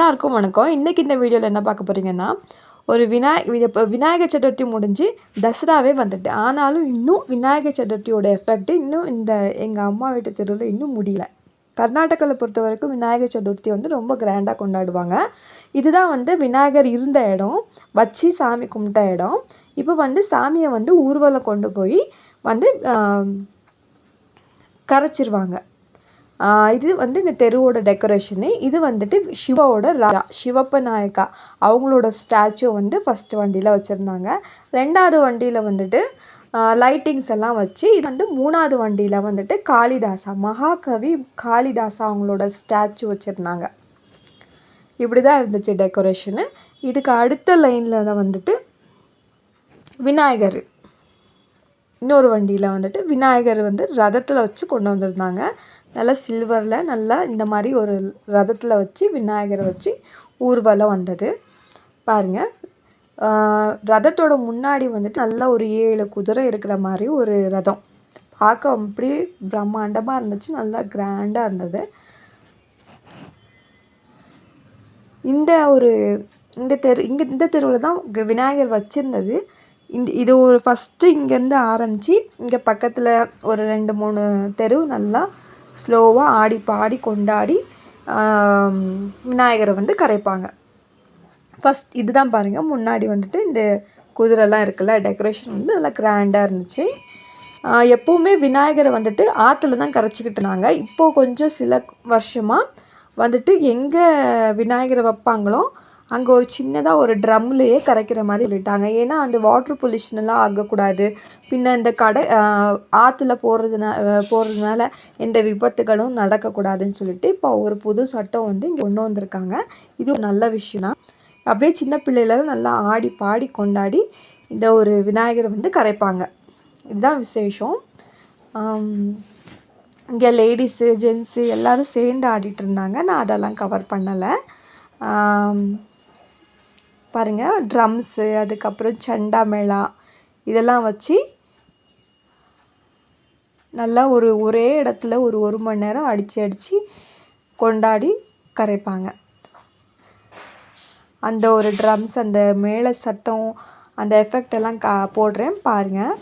எல்லாருக்கும் வணக்கம். இன்றைக்கி இந்த வீடியோவில் என்ன பார்க்க போகிறீங்கன்னா ஒரு விநாயக இப்போ விநாயகர் சதுர்த்தி முடிஞ்சு தசராவே வந்துட்டு ஆனாலும் இன்னும் விநாயகர் சதுர்த்தியோட எஃபெக்ட் இன்னும் இந்த எங்கள் அம்மா வீட்டு தெருவில் இன்னும் முடியல. கர்நாடகாவில் பொறுத்த வரைக்கும் விநாயகர் சதுர்த்தி வந்து ரொம்ப கிராண்டாக கொண்டாடுவாங்க. இதுதான் வந்து விநாயகர் இருந்த இடம் வச்சு சாமி கும்பிட்ட இடம். இப்போ வந்து சாமியை வந்து ஊர்வலம் கொண்டு போய் வந்து கரைச்சிருவாங்க. இது வந்து இந்த தெருவோட டெக்கரேஷனு இது வந்துட்டு சிவாவோட ராஜா சிவப்ப நாயக்கா. அவங்களோட ஸ்டாச்சு வந்து ஃபஸ்ட்டு வண்டியில் வச்சுருந்தாங்க. ரெண்டாவது வண்டியில் வந்துட்டு லைட்டிங்ஸ் எல்லாம் வச்சு இது வந்து மூணாவது வண்டியில் வந்துட்டு காளிதாசா மகாகவி காளிதாசா அவங்களோட ஸ்டாச்சு வச்சுருந்தாங்க. இப்படி தான் இருந்துச்சு டெக்கரேஷனு இதுக்கு அடுத்த லைனில் வந்துட்டு விநாயகர். இன்னொரு வண்டியில் வந்துட்டு விநாயகர் வந்து ரதத்தில் வச்சு கொண்டு வந்திருந்தாங்க. நல்லா சில்வரில் நல்லா இந்த மாதிரி ஒரு ரதத்தில் வச்சு விநாயகரை வச்சு ஊர்வலம் வந்தது. பாருங்கள் ரதத்தோட முன்னாடி வந்துட்டு நல்லா ஒரு ஏழு குதிரை இருக்கிற மாதிரி ஒரு ரதம். பார்க்க அப்படியே பிரம்மாண்டமாக இருந்துச்சு நல்லா கிராண்டாக இருந்தது. இந்த ஒரு இந்த தெரு இங்கே இந்த தெருவில் தான் க- விநாயகர் வச்சுருந்தது. இந்த இது ஒரு ஃபஸ்ட்டு இங்கேருந்து ஆரம்பித்து இங்கே பக்கத்தில் ஒரு ரெண்டு மூணு தெரு நல்லா ஸ்லோவாக ஆடி பாடி கொண்டாடி விநாயகரை வந்து கரைப்பாங்க. ஃபஸ்ட் இதுதான் பாருங்கள் முன்னாடி வந்துட்டு இந்த குதிரைலாம் இருக்குல்ல டெக்கரேஷன் வந்து நல்லா கிராண்டாக இருந்துச்சு. எப்போவுமே விநாயகரை வந்துட்டு ஆற்றுல தான் கரைச்சிக்கிட்டு இருந்தாங்க இப்போது கொஞ்சம் சில வருஷமாக வந்துட்டு எங்கே விநாயகரை வைப்பாங்களோ அங்கே ஒரு சின்னதாக ஒரு ட்ரம்லேயே கரைக்கிற மாதிரி சொல்லிட்டாங்க. ஏன்னா அந்த வாட்டர் பொல்யூஷன் எல்லாம் ஆகக்கூடாது. பின்ன இந்த கடை ஆற்றுல போகிறதுனா போகிறதுனால எந்த விபத்துகளும் நடக்கக்கூடாதுன்னு சொல்லிட்டு இப்போ ஒரு புது சட்டம் வந்து இங்கே கொண்டு வந்திருக்காங்க. இது ஒரு நல்ல விஷயம் தான். அப்படியே சின்ன பிள்ளையில நல்லா ஆடி பாடி கொண்டாடி இந்த ஒரு விநாயகரை வந்து கரைப்பாங்க. இதுதான் விசேஷம். இங்கே லேடிஸு ஜென்ஸு எல்லோரும் சேர்ந்து ஆடிட்டு இருந்தாங்க. நான் அதெல்லாம் கவர் பண்ணலை. பாருங்கள் ட்ரம்ஸு அதுக்கப்புறம் சண்டா மேளா இதெல்லாம் வச்சு நல்லா ஒரு ஒரே இடத்துல ஒரு ஒரு மணி நேரம் அடித்து அடித்து கொண்டாடி கரைப்பாங்க. அந்த ஒரு ட்ரம்ஸ் அந்த மேலே சத்தம் அந்த எஃபெக்ட் எல்லாம் கா போடுறேன் பாருங்கள்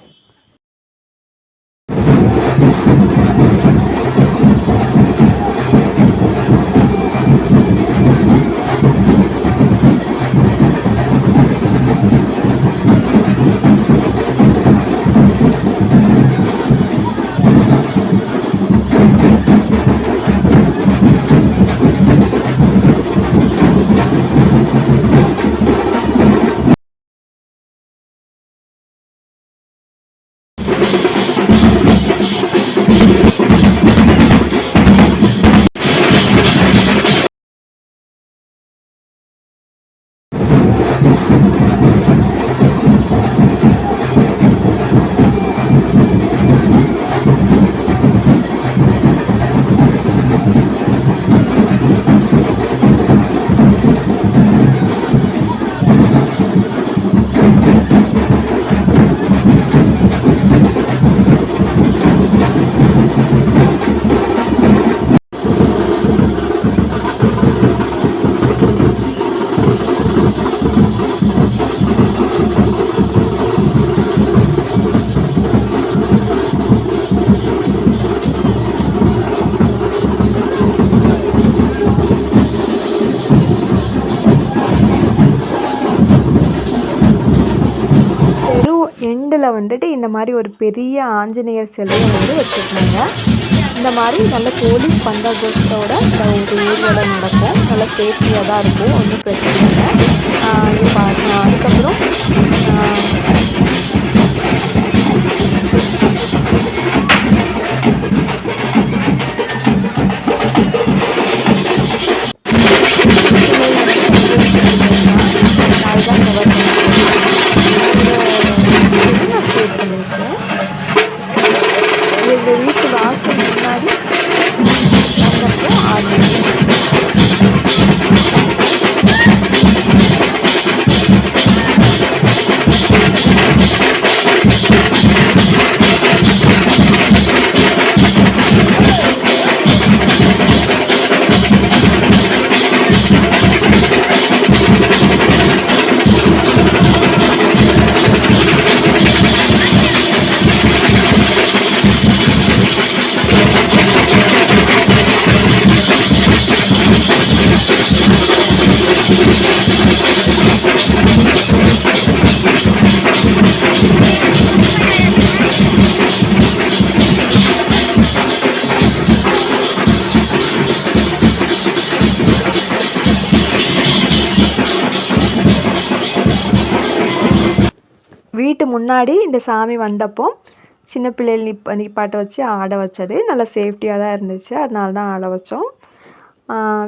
வந்துட்டு இந்த மாதிரி ஒரு பெரிய ஆஞ்சநேயர் சிலையை வந்து வச்சுருந்தாங்க. இந்த மாதிரி நல்ல போலீஸ் பந்தாகோஸ்தோட இந்த ஒரு ஊர்வலம் நடக்கும். நல்ல சேஃப்டியாக தான் இருக்கும் ஒன்றும் பிரச்சனை இல்லை. இது அதுக்கப்புறம் வீட்டு முன்னாடி இந்த சாமி வந்தப்போ சின்ன பிள்ளைகள் நிப்ப நிப்பாட்ட வச்சு ஆட வச்சது. நல்லா சேஃப்டியாக தான் இருந்துச்சு. அதனால தான் ஆட வச்சோம்.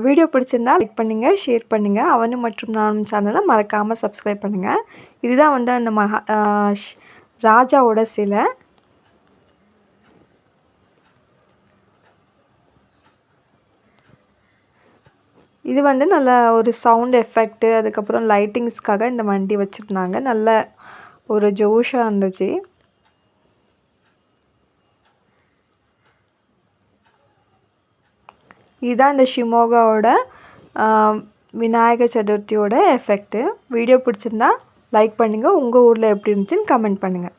வீடியோ பிடிச்சிருந்தா லைக் பண்ணுங்கள் ஷேர் பண்ணுங்கள் அவனு மற்றும் நானும் சேனலை மறக்காமல் சப்ஸ்கிரைப் பண்ணுங்கள் இதுதான் வந்து அந்த மகா ராஜாவோட சிலை. இது வந்து நல்ல ஒரு சவுண்ட் எஃபெக்ட்டு அதுக்கப்புறம் லைட்டிங்ஸ்க்காக இந்த வண்டி வச்சுருந்தாங்க. நல்ல ஒரு ஜோஷாக இருந்துச்சு. இதுதான் இந்த ஷிமோகாவோட விநாயகர் சதுர்த்தியோட எஃபெக்ட்டு வீடியோ பிடிச்சிருந்தா லைக் பண்ணுங்கள் உங்கள் ஊரில் எப்படி இருந்துச்சுன்னு கமெண்ட் பண்ணுங்கள்